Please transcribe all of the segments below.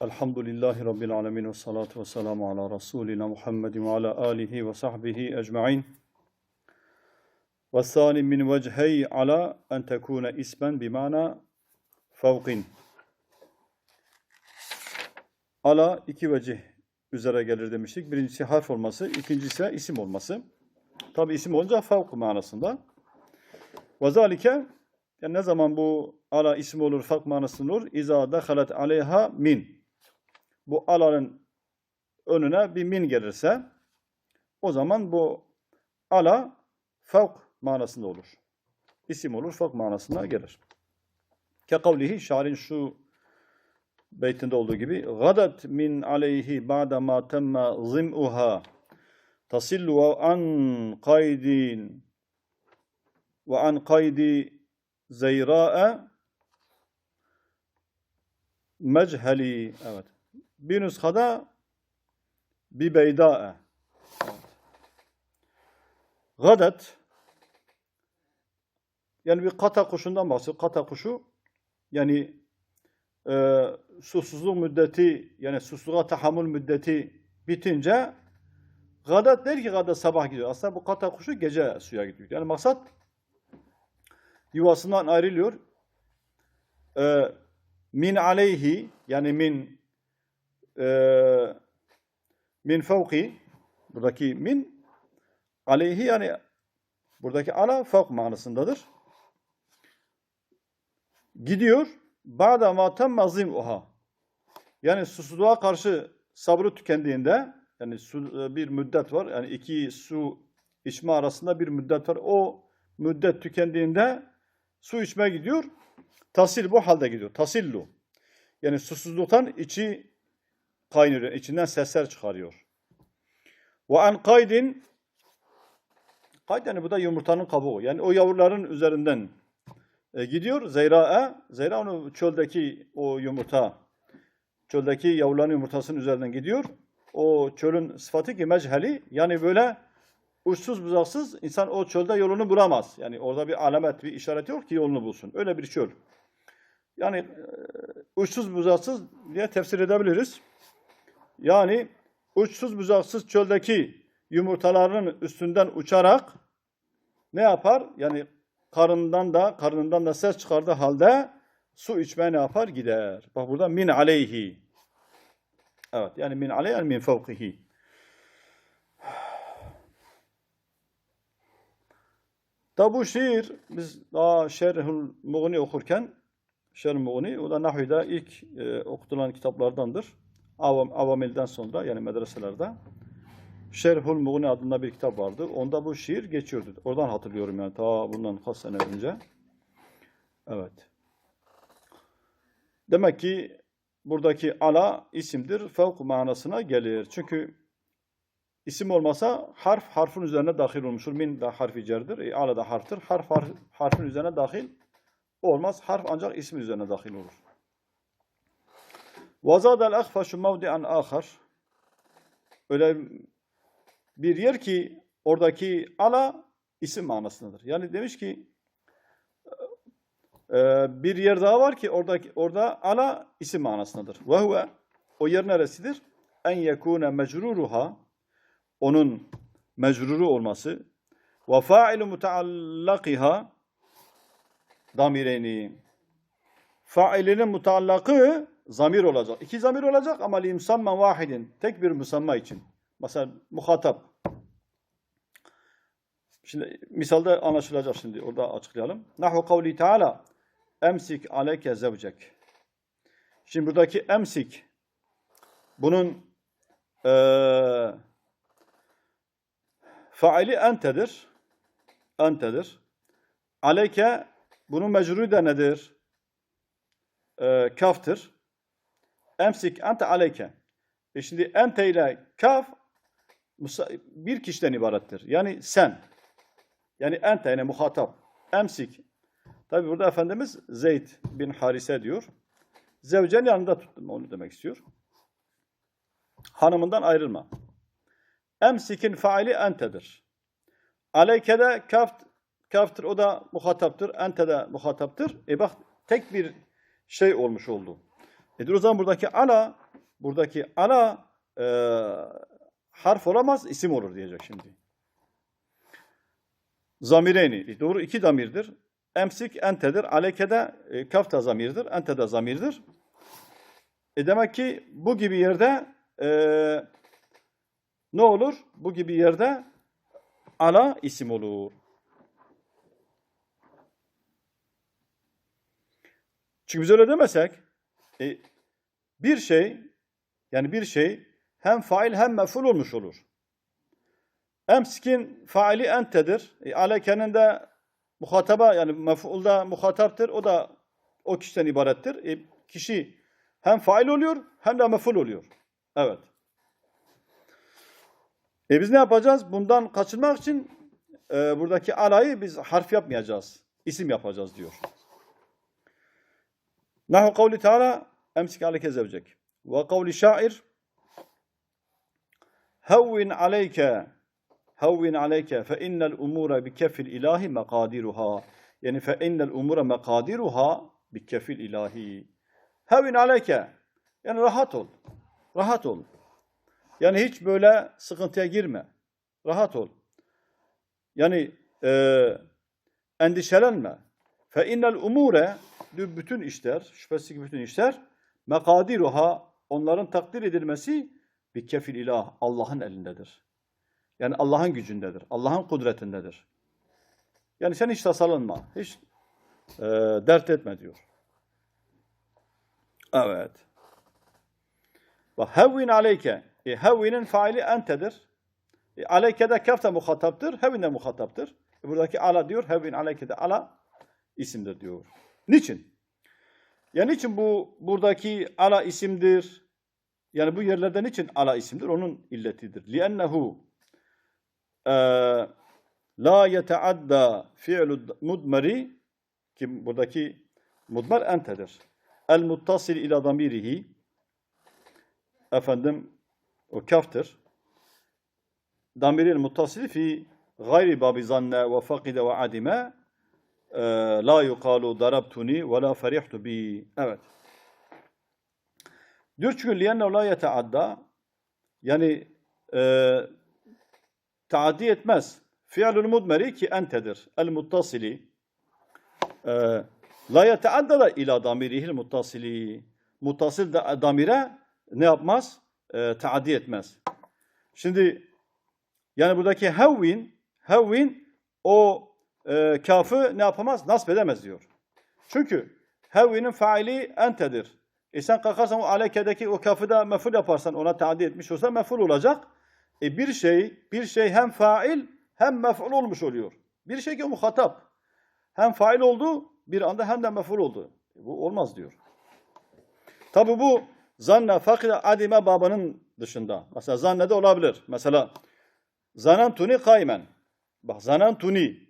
Elhamdülillahi Rabbil alemin ve salatu ve selamu ala Resulina Muhammedin ve ala alihi ve sahbihi ecma'in. Ve sani min vechey ala en tekune ismen bimana fevkin. Ala iki vecih üzere gelir demiştik. Birincisi harf olması, ikincisi isim olması. Tabi isim olunca fevk manasında. Ve zalike yani ne zaman bu ala isim olur, fevk manasında olur? İza dehalet aleyha min. Bu alanın önüne bir min gelirse o zaman bu ala fevk manasında olur. İsim olur, fevk manasına gelir. Ke kavlihi şairin şu beytinde olduğu gibi gadat min aleyhi ba'da ma temme zim'uha tasillu an kaydin ve an kaydi zeyra'e mecheli evet bir nüshada bir beyda'e gadat yani bir kata kuşundan bahsediyor. Kata kuşu yani e, susuzluk müddeti yani susuzluğa tahammül müddeti bitince gadat der ki gadat sabah gidiyor. Aslında bu kata kuşu gece suya gidiyor. Yani maksat yuvasından ayrılıyor. E, min aleyhi yani min min fevki buradaki min aleyhi yani buradaki ala fevk manasındadır. Gidiyor. Ba'da ma temme oha. Yani susuzluğa karşı sabrı tükendiğinde yani su, e, bir müddet var. Yani iki su içme arasında bir müddet var. O müddet tükendiğinde su içmeye gidiyor. Tasil bu halde gidiyor. Tasillu. Yani susuzluktan içi kaynıyor. içinden sesler çıkarıyor. Ve an kaydin kayd yani bu da yumurtanın kabuğu. Yani o yavruların üzerinden e, gidiyor Zeyra'ya. Zeyra onu çöldeki o yumurta çöldeki yavruların yumurtasının üzerinden gidiyor. O çölün sıfatı ki mecheli yani böyle uçsuz bucaksız insan o çölde yolunu bulamaz. Yani orada bir alamet, bir işaret yok ki yolunu bulsun. Öyle bir çöl. Yani e, uçsuz bucaksız diye tefsir edebiliriz. Yani uçsuz bucaksız çöldeki yumurtaların üstünden uçarak ne yapar? Yani karnından da karnından da ses çıkardığı halde su içmeye ne yapar? Gider. Bak burada min aleyhi. Evet yani min aleyhi min fevkihi. Da bu şiir biz daha Şerhül Muğni okurken Şerh Muğni o da Nahvi'de ilk e, okutulan kitaplardandır. Avam, avamilden sonra yani medreselerde. Şerhül Muğni adında bir kitap vardı. Onda bu şiir geçiyordu. Oradan hatırlıyorum yani ta bundan kaç sene önce. Evet. Demek ki buradaki ala isimdir. Fevk manasına gelir. Çünkü isim olmasa harf harfin üzerine dahil olmuştur. Min de harfi cerdir. E, ala da harftır. Harf, harf harfin üzerine dahil olmaz. Harf ancak ismin üzerine dahil olur. Vazadel akfaşu mevdi'an ahar. Öyle bir yer ki oradaki ala isim manasındadır. Yani demiş ki e, bir yer daha var ki oradaki orada ala isim manasındadır. Ve o yer neresidir? En yekune mecruruha onun mecruru olması ve fa'ilu mutaallakiha damireyni failinin mutaallakı zamir olacak. İki zamir olacak ama li musammen vahidin. Tek bir musamma için. Mesela muhatap. Şimdi misalde anlaşılacak şimdi. Orada açıklayalım. Nahu kavli teala emsik aleyke zevcek. Şimdi buradaki emsik bunun e, faili entedir. Entedir. Aleyke bunun mecruru da nedir? E, kaftır. Emsik ente aleyke. E şimdi ente ile kaf bir kişiden ibarettir. Yani sen. Yani ente yani muhatap. Emsik. Tabi burada Efendimiz Zeyd bin Harise diyor. Zevcen yanında tuttum onu demek istiyor. Hanımından ayrılma. Emsikin faili entedir. Aleyke de kaft, kaftır o da muhataptır. Ente de muhataptır. E bak tek bir şey olmuş oldu. E o zaman buradaki ala buradaki ala e, harf olamaz, isim olur diyecek şimdi. Zamireyni. E, Doğru iki damirdir. Emsik entedir. Alekede e, kafta zamirdir. Ente de zamirdir. E demek ki bu gibi yerde e, ne olur? Bu gibi yerde ala isim olur. Çünkü biz öyle demesek e, bir şey yani bir şey hem fail hem mef'ul olmuş olur. Emskin faili entedir. E, alekenin de muhataba yani mef'ulda muhataptır. O da o kişiden ibarettir. E, kişi hem fail oluyor hem de mef'ul oluyor. Evet. E biz ne yapacağız? Bundan kaçınmak için e, buradaki alayı biz harf yapmayacağız. İsim yapacağız diyor. Nahu kavli Teala emsik aleyke zevcek. Ve kavli şair Hevvin aleyke Hevvin aleyke fe innel umura bi kefil ilahi mekadiruha. Yani fe innel umura mekadiruha bi kefil ilahi. Hevvin aleyke. Yani rahat ol. Rahat ol. Yani hiç böyle sıkıntıya girme. Rahat ol. Yani e, endişelenme. Fe innel umure bütün işler, şüphesiz ki bütün işler mekadiruha onların takdir edilmesi bir kefil ilah Allah'ın elindedir. Yani Allah'ın gücündedir. Allah'ın kudretindedir. Yani sen hiç tasalanma. Hiç e, dert etme diyor. Evet. Bak hevvin aleyke. E, hevvinin faili entedir. E, aleyke de kefte muhataptır. Hevvin de muhataptır. E, buradaki ala diyor. Hevvin aleyke de ala isimdir diyor. Niçin? Yani niçin bu buradaki ala isimdir? Yani bu yerlerde niçin ala isimdir? Onun illetidir. لِأَنَّهُ la yeteadda fi'lu mudmeri ki buradaki mudmer entedir. El muttasil ila damirihi efendim o kaftır. Damiril muttasili fi gayri babi zanne ve fakide ve adime e, la yukalu darabtuni ve la ferihtu bi. Evet. Diyor çünkü liyennehu la yeteadda yani e, taaddi etmez. Fi'lül mudmeri ki entedir. El muttasili e, la yeteadda da ila damirihil muttasili. Muttasil da, damire ne yapmaz? E, taaddi etmez. Şimdi yani buradaki hevvin hevvin o e, kafı ne yapamaz? Nasp edemez diyor. Çünkü hevvinin faili entedir. E sen kalkarsan o alekedeki o kafı da meful yaparsan ona taaddi etmiş olsa meful olacak. E bir şey, bir şey hem fail hem mef'ul olmuş oluyor. Bir şey ki muhatap. Hem fail oldu bir anda hem de mef'ul oldu. E bu olmaz diyor. Tabi bu zanne fakire adime babının dışında. Mesela zanne de olabilir. Mesela zanantuni kaymen. Bak zanantuni.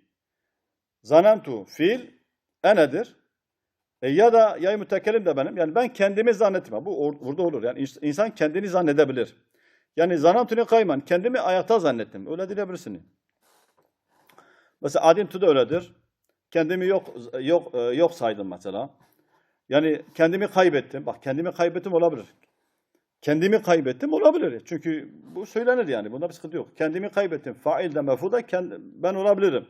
Zanantu fiil enedir. E ya da yay mütekellim de benim. Yani ben kendimi zannetmem. Bu or- burada olur. Yani ins- insan kendini zannedebilir. Yani zanantuni kayman. Kendimi ayakta zannettim. Öyle diyebilirsin. Mesela adintu da öyledir. Kendimi yok yok e, yok saydım mesela. Yani kendimi kaybettim. Bak kendimi kaybettim olabilir. Kendimi kaybettim olabilir. Çünkü bu söylenir yani. Bunda bir sıkıntı yok. Kendimi kaybettim. Fail de mef'ul ben olabilirim.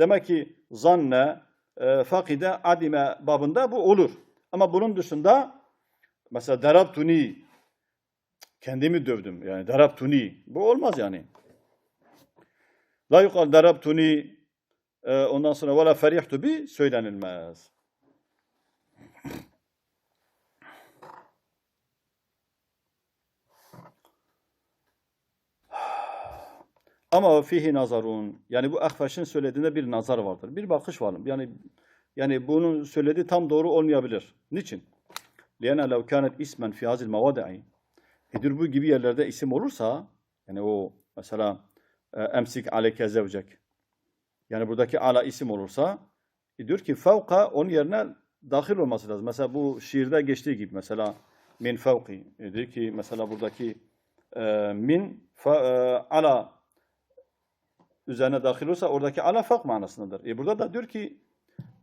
Demek ki zanne, e, fakide, adime babında bu olur. Ama bunun dışında mesela darabtuni kendimi dövdüm. Yani darabtuni. Bu olmaz yani. La yukal darabtuni e, ondan sonra vela ferihtu bi söylenilmez. Ama fihi nazarun. Yani bu Ahfaş'ın söylediğinde bir nazar vardır. Bir bakış var. Yani yani bunun söylediği tam doğru olmayabilir. Niçin? Liyana lev kânet ismen fi hazil mevadi'i. Edir bu gibi yerlerde isim olursa yani o mesela e, emsik aleyke zevcek. Yani buradaki ala isim olursa e, diyor ki fevka onun yerine dahil olması lazım. Mesela bu şiirde geçtiği gibi mesela min fevki. E, diyor ki mesela buradaki e, min fe, e, ala üzerine dahil olsa oradaki ala fak manasındadır. E burada da diyor ki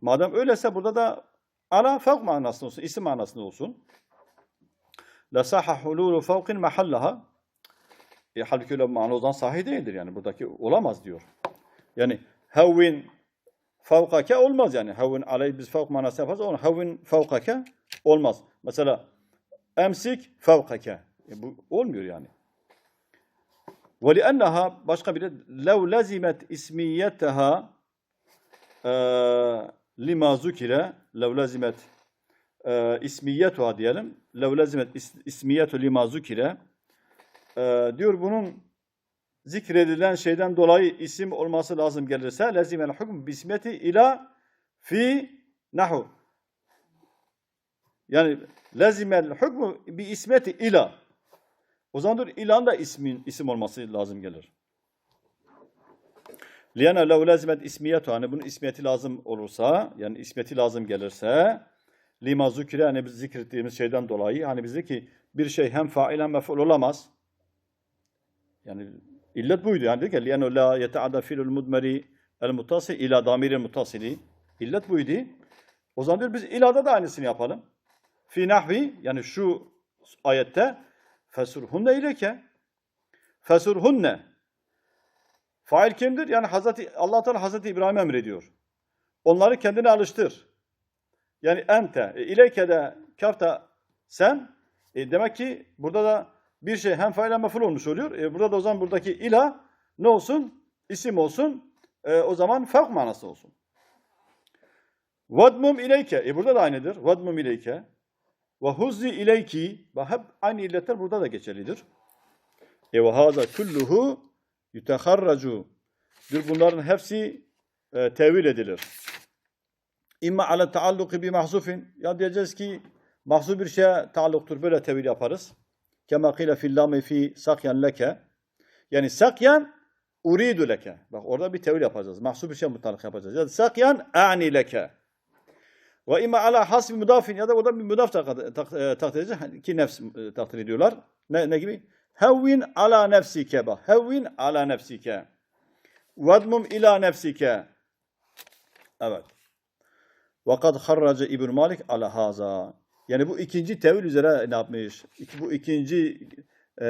madem öyleyse burada da ala fak manasında olsun, isim manasında olsun. lesaha hululu fevkin mahallaha. E, halbuki öyle bir mana o zaman sahih değildir yani. Buradaki olamaz diyor. Yani hevvin fevkake olmaz yani. Hevvin aleyh biz fevk manası yaparız. Onu hevvin fevkake olmaz. Mesela emsik fevkake. E, bu olmuyor yani. Ve lienneha başka bir de lev lazimet ismiyeteha e, lima zukire lev lazimet e, ismiyetuha diyelim. Lev lazimet is, ismiyetu lima zukire e, diyor bunun zikredilen şeyden dolayı isim olması lazım gelirse lezimel hukm bismeti ila fi nahu yani lezimel hukmu bi ismeti ila o zaman dur ilan da ismin isim olması lazım gelir. Liyana lev lazimet ismiyetu hani bunun ismiyeti lazım olursa yani ismiyeti lazım gelirse lima zükre hani biz zikrettiğimiz şeyden dolayı hani bize ki bir şey hem fail hem mef'ul olamaz. Yani illet buydu. Yani dedi ki liyana la yeteadda fiilul mudmeri el mutasi ila damiril mutasili. İllet buydu. O zaman diyor biz ilada da aynısını yapalım. Fi nahvi yani şu ayette fesurhunne ileke fesurhunne Fail kimdir? Yani Hazreti Allah Teala Hazreti İbrahim emrediyor. Onları kendine alıştır. Yani ente, e, ileyke de kafta sen. E, demek ki burada da bir şey hem fail hem meful olmuş oluyor. E, burada da o zaman buradaki ila ne olsun? İsim olsun. E, o zaman fevk manası olsun. Vadmum ileyke. E, burada da aynıdır. Vadmum ileyke. Ve huzzi ileyki. Bak hep aynı illetler burada da geçerlidir. E ve haza kulluhu yuteharracu bunların hepsi e, tevil edilir. İmma ala taalluki bi mahzufin ya diyeceğiz ki mahzuf bir şeye taalluktur böyle tevil yaparız. Kema kıyla fil lami fi sakyan leke. Yani sakyan uridu leke. Bak orada bir tevil yapacağız. Mahzuf bir şey mutlak yapacağız. Yani sakyan a'ni leke. Ve imma ala hasbi mudafin ya da orada bir tak- e, takdir edeceğiz ki nefs e, takdir ediyorlar. Ne, ne gibi? Hevvin ala nefsike bak. Hevvin ala nefsike. Vadmum ila nefsike. Evet. Vakad harraca İbn Malik ala haza. Yani bu ikinci tevil üzere ne yapmış? Bu ikinci e,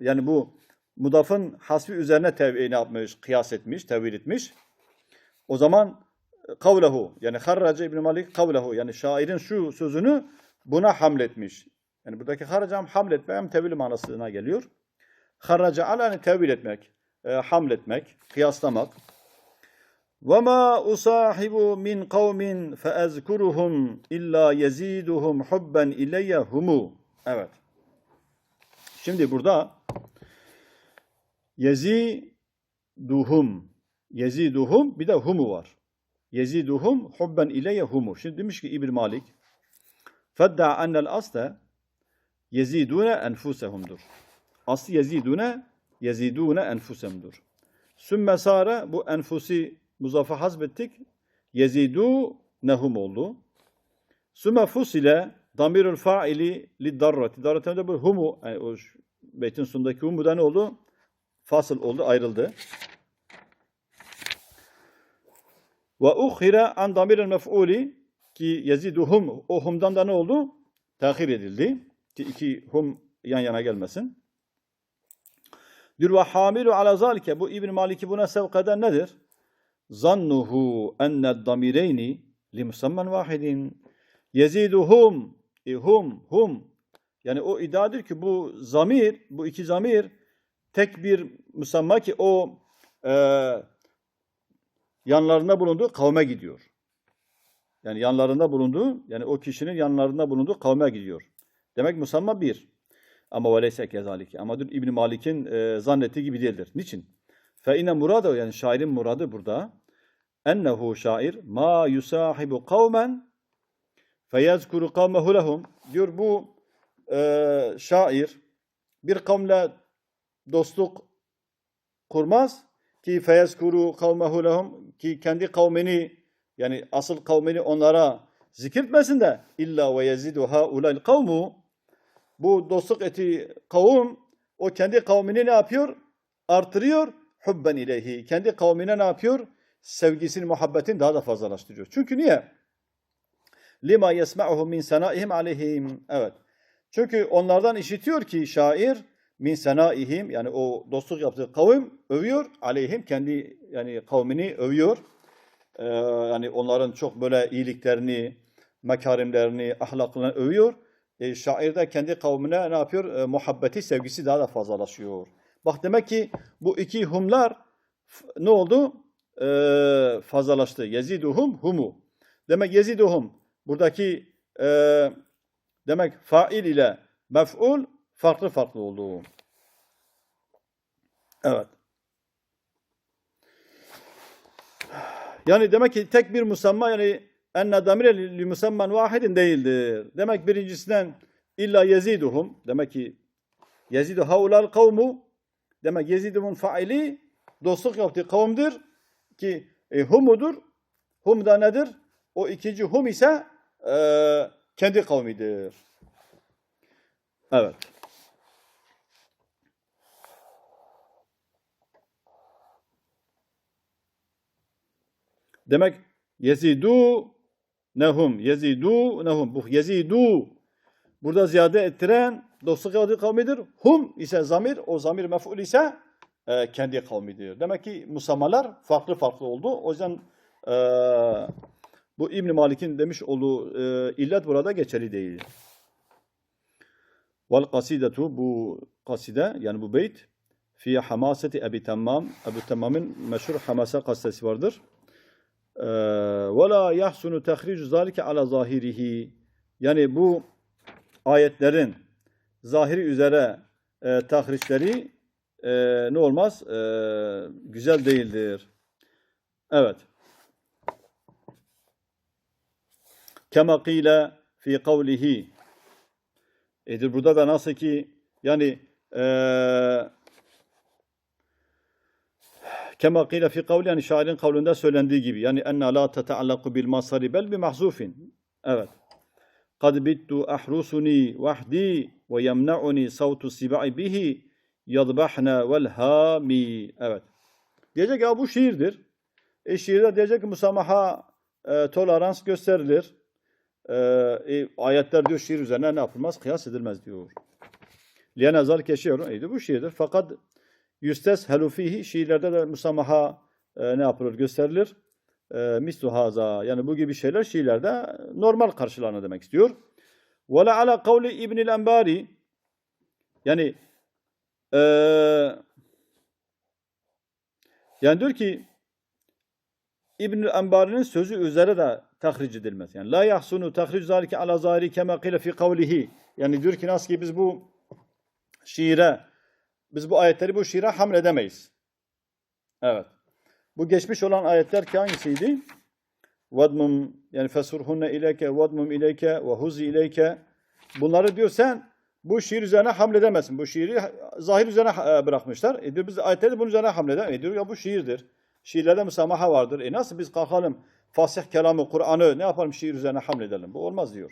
yani bu mudafın hasbi üzerine tevil ne yapmış? Kıyas etmiş, tevil etmiş. O zaman kavlehu yani harraca İbn Malik kavlehu yani şairin şu sözünü buna hamletmiş. Yani buradaki harraca hem hamletme hem tevil manasına geliyor. Harraca alani tevil etmek, e, hamletmek, kıyaslamak. Ve ma usahibu min kavmin fe ezkuruhum illa yeziduhum hubben ileyye humu. Evet. Şimdi burada yeziduhum yeziduhum bir de humu var. Yeziduhum hubben ileyye humu. Şimdi demiş ki İbn Malik fedda ennel asla yezidune enfusehumdur. Aslı yezidune yezidune enfusehumdur. Sümme sare bu enfusi muzafa hazbettik. Yezidu nehum oldu. Sümme fusile damirul faili li darrati. Darrati de bu humu yani o şu beytin sonundaki humu da ne oldu? Fasıl oldu, ayrıldı. Ve uhire an damiril mef'uli ki yeziduhum o humdan da ne oldu? Tahir edildi. Ki iki hum yan yana gelmesin. Diyor ve hamilu ala zalike bu İbn Malik'i buna sevk eden nedir? Zannuhu enne damireyni li musamman vahidin yeziduhum e, hum yani o iddiadır ki bu zamir bu iki zamir tek bir musamma ki o e, yanlarında bulunduğu kavme gidiyor. Yani yanlarında bulunduğu yani o kişinin yanlarında bulunduğu kavme gidiyor. Demek musamma bir. Ama veleyse kezalike. Ama dur İbn Malik'in e, zannettiği gibi değildir. Niçin? Fe inne muradu yani şairin muradı burada ennehu şair ma yusahibu kavmen feyezkuru kavmehu lehum diyor bu e, şair bir kavmle dostluk kurmaz ki feyezkuru kavmehu lehum ki kendi kavmini yani asıl kavmini onlara zikretmesin de illa ve yezidu haula'l kavmu bu dostluk eti kavim o kendi kavmini ne yapıyor? Artırıyor. Hubben ileyhi. Kendi kavmine ne yapıyor? Sevgisini, muhabbetini daha da fazlalaştırıyor. Çünkü niye? Lima yesma'uhu min senaihim aleyhim. Evet. Çünkü onlardan işitiyor ki şair min senaihim yani o dostluk yaptığı kavim övüyor aleyhim kendi yani kavmini övüyor. Ee, yani onların çok böyle iyiliklerini, mekarimlerini, ahlaklarını övüyor. E, şair de kendi kavmine ne yapıyor? E, muhabbeti, sevgisi daha da fazlalaşıyor. Bak demek ki bu iki humlar ne oldu? E, fazlalaştı. Yeziduhum humu. Demek yeziduhum buradaki e, demek fail ile mef'ul farklı farklı oldu. Evet. Yani demek ki tek bir musamma yani enne damire li musamman vahidin değildir. Demek birincisinden illa yeziduhum demek ki yezidu haulal kavmu demek yeziduhum faili dostluk yaptığı kavimdir ki e, humudur. Hum da nedir? O ikinci hum ise e, kendi kavmidir. Evet. Demek yezidu nehum yezidu nehum bu yezidu burada ziyade ettiren dostluk yaptığı kavmidir. Hum ise zamir o zamir mef'ul ise e, kendi kavmidir. Demek ki musamalar farklı farklı oldu. O yüzden e, bu İbn Malik'in demiş olduğu e, illet burada geçerli değil. Vel kasidetu bu kaside yani bu beyt fi hamaseti Ebi Temmam. Ebu Temmam'ın meşhur hamasa kasidesi vardır. La yahsunu tahricu zalike ala zahirihi. Yani bu ayetlerin zahiri üzere e, tahriçleri e, ne olmaz? E, güzel değildir. Evet. Kema kile fi kavlihi. Edir burada da nasıl ki yani eee Kema kıyla fi kavli yani şairin kavlinde söylendiği gibi. Yani enna la teteallaku bil masari bel bi mahzufin. Evet. Kad bittu ahrusuni vahdi ve yemna'uni savtu sibai bihi yadbahna vel hami. Evet. Diyecek ya bu şiirdir. E şiirde diyecek ki musamaha e, tolerans gösterilir. E, e, ayetler diyor şiir üzerine ne yapılmaz? Kıyas edilmez diyor. Liyene zalike şiirun. E, bu şiirdir. Fakat Yüstes helufihi şiirlerde de musamaha e, ne yapılır gösterilir. E, mislu haza yani bu gibi şeyler şiirlerde normal karşılanır demek istiyor. Ve la ala kavli İbnül Enbari yani e, yani diyor ki İbnül Enbari'nin sözü üzere de tahric edilmez. Yani la yahsunu tahric zalike ala zahiri kema fi kavlihi. Yani diyor ki nasıl ki biz bu şiire biz bu ayetleri bu şiire hamledemeyiz. Evet. Bu geçmiş olan ayetler ki hangisiydi? Vadmum yani fesurhunne ileyke vadmum ileyke ve huzi ileyke bunları diyor sen bu şiir üzerine hamledemezsin. Bu şiiri zahir üzerine e, bırakmışlar. E diyor biz ayetleri bunun üzerine hamledem. E diyor ya bu şiirdir. Şiirlerde müsamaha vardır. E nasıl biz kalkalım fasih kelamı, Kur'an'ı ne yapalım şiir üzerine hamledelim? Bu olmaz diyor.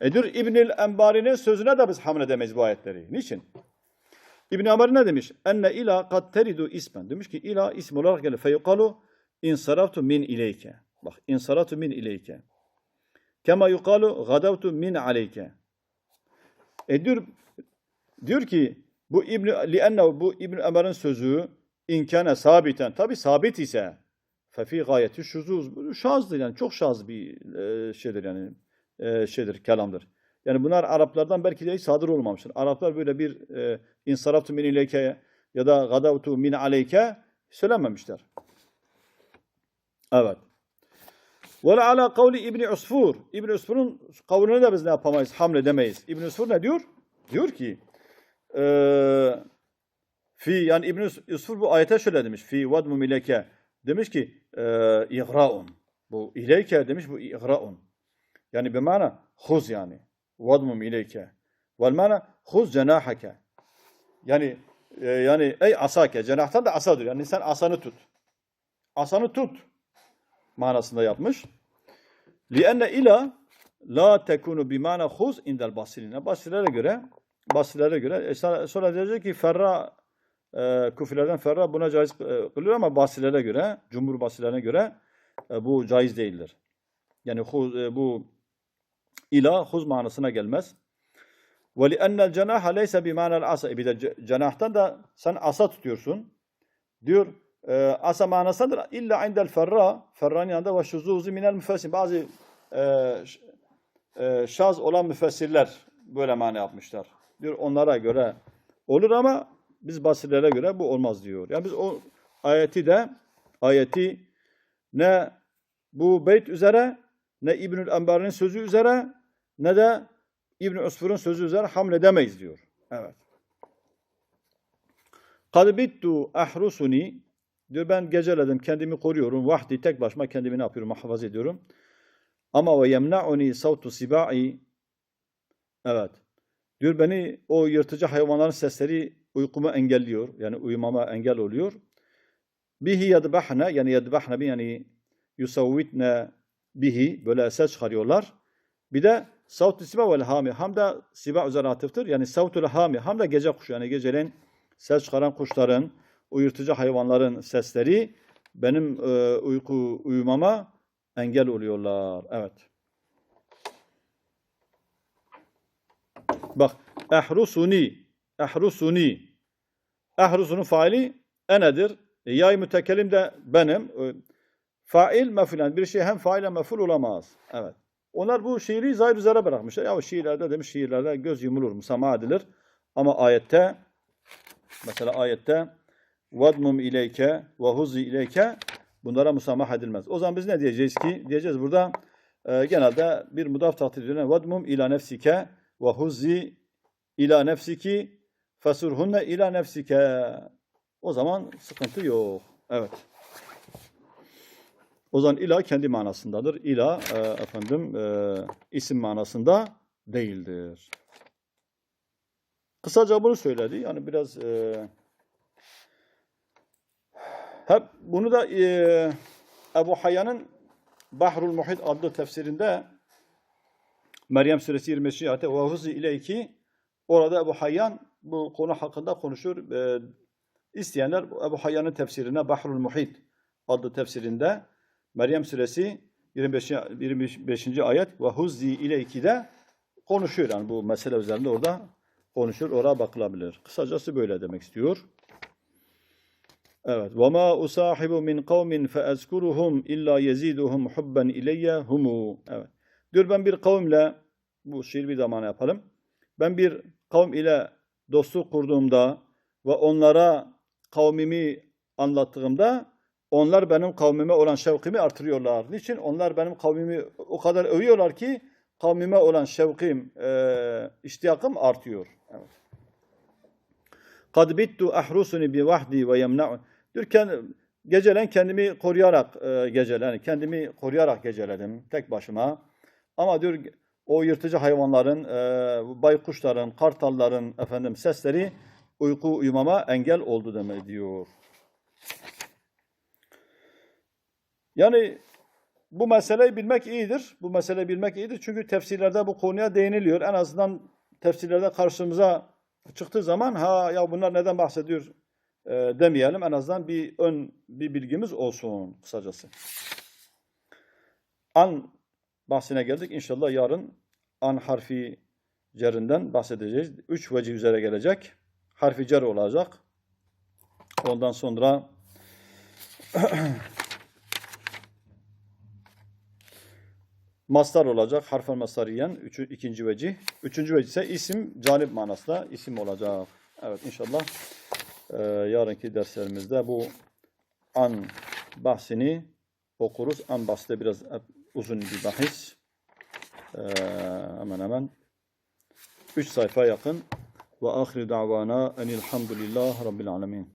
E diyor İbnül Enbari'nin sözüne de biz hamledemeyiz bu ayetleri. Niçin? İbn Ömer ne demiş? Enne ila kad teridu ismen. Demiş ki ila isim olarak gelir. Feyukalu insaraftu min ileyke. Bak insaraftu min ileyke. Kema yukalu gadavtu min aleyke. E diyor, diyor ki bu İbn lienne bu İbn Ömer'in sözü inkâne sabiten. Tabi sabit ise fefi gayeti şuzuz. Şazdır yani çok şaz bir e, şeydir yani e, şeydir kelamdır. Yani bunlar Araplardan belki de hiç sadır olmamıştır. Araplar böyle bir e, insaraftu min ileyke ya da gadavtu min aleyke söylememişler. Evet. Ve ala kavli İbni Usfur. İbni Usfur'un kavlini de biz ne yapamayız? Hamledemeyiz. İbni Usfur ne diyor? Diyor ki e, fi yani İbni Usfur bu ayete şöyle demiş. Fi vadmu ileyke. Demiş ki e, iğraun. Bu ileyke demiş bu iğraun. Yani bir mana huz yani. Vadmum ileyke. Vel mana huz cenahake. Yani e, yani ey asake. Cenahtan da asadır. Yani sen asanı tut. Asanı tut manasında yapmış. Lienne ila la tekunu bi mana huz indel basirine. Basirlere göre Basirlere göre e, sonra- diyecek ki Ferra e, kufilerden Ferra buna caiz e, kılıyor ama Basirlere göre, Cumhur Basirlerine göre e, bu caiz değildir. Yani huz, e, bu ila huz manasına gelmez. Ve li'ennel cenaha leyse bimanel asa. E Bir de ce- cenahtan da sen asa tutuyorsun. Diyor e, asa manasındadır. İlla indel ferra. Ferranın yanında ve şuzuzu minel müfessir. Bazı e, e, şaz olan müfessirler böyle mana yapmışlar. Diyor onlara göre olur ama biz basirlere göre bu olmaz diyor. Yani biz o ayeti de ayeti ne bu beyt üzere ne İbnül Enbar'ın sözü üzere ne de İbn Usfur'un sözü üzere hamledemeyiz diyor. Evet. Kad bittu ahrusuni diyor ben geceledim kendimi koruyorum. Vahdi tek başıma kendimi ne yapıyorum? Muhafaza ediyorum. Ama ve yemna'uni savtu sibai Evet. Diyor beni o yırtıcı hayvanların sesleri uykumu engelliyor. Yani uyumama engel oluyor. Bihi yedbahne yani yedbahne bi yani yusavvitne bihi böyle ses çıkarıyorlar. Bir de savt siba vel hami. Ham da siba üzerine atıftır. Yani savtul hami. Ham da gece kuşu. Yani geceleyin ses çıkaran kuşların, uyurtucu hayvanların sesleri benim e, uyku uyumama engel oluyorlar. Evet. Bak ehrusuni ehrusuni ehrusunun faili enedir. E, yay mütekellim de benim. E, fail mefulen bir şey hem fail hem meful olamaz. Evet. Onlar bu şiiri zahir üzere bırakmışlar. Ya şiirlerde demiş şiirlerde göz yumulur, musama edilir. Ama ayette mesela ayette vadmum ileyke ve huzi ileyke bunlara musamah edilmez. O zaman biz ne diyeceğiz ki? Diyeceğiz burada e, genelde bir mudaf tahdid edilen vadmum ila nefsike ve huzzi ila nefsiki fesurhunne ila nefsike. O zaman sıkıntı yok. Evet. O zaman ila kendi manasındadır. İla e, efendim e, isim manasında değildir. Kısaca bunu söyledi. Yani biraz e, hep bunu da e, Ebu Hayyan'ın Bahrul Muhit adlı tefsirinde Meryem suresi 25. ayette ve huzi ileyki orada Ebu Hayyan bu konu hakkında konuşur. E, isteyenler Ebu Hayyan'ın tefsirine Bahrul Muhit adlı tefsirinde Meryem suresi 25. 25. ayet ve huzzi ileyki de konuşuyor. Yani bu mesele üzerinde orada konuşur. Oraya bakılabilir. Kısacası böyle demek istiyor. Evet. Usahibu min kavmin fe ezkuruhum illa yeziduhum hubben ileyye humu. Evet. Diyor ben bir kavimle bu şiir bir zamana yapalım. Ben bir kavim ile dostluk kurduğumda ve onlara kavmimi anlattığımda onlar benim kavmime olan şevkimi artırıyorlar. Niçin? Onlar benim kavmimi o kadar övüyorlar ki kavmime olan şevkim, e, iştiyakım artıyor. Evet. Vahdi ve yemna'u. Diyor ki gecelen kendimi koruyarak e, gecelen, kendimi koruyarak geceledim tek başıma. Ama diyor o yırtıcı hayvanların, e, baykuşların, kartalların efendim sesleri uyku uyumama engel oldu demek diyor. Yani bu meseleyi bilmek iyidir. Bu meseleyi bilmek iyidir. Çünkü tefsirlerde bu konuya değiniliyor. En azından tefsirlerde karşımıza çıktığı zaman ha ya bunlar neden bahsediyor e, demeyelim. En azından bir ön bir bilgimiz olsun kısacası. An bahsine geldik. İnşallah yarın an harfi cerinden bahsedeceğiz. Üç vecih üzere gelecek. Harfi cer olacak. Ondan sonra Mastar olacak. Harfen masariyen. Üçü, ikinci vecih. Üçüncü vecih ise isim canip manasında isim olacak. Evet inşallah e, yarınki derslerimizde bu an bahsini okuruz. An bahsi de biraz uzun bir bahis. E, hemen hemen 3 sayfa yakın. Ve ahir davana enilhamdülillah rabbil alemin.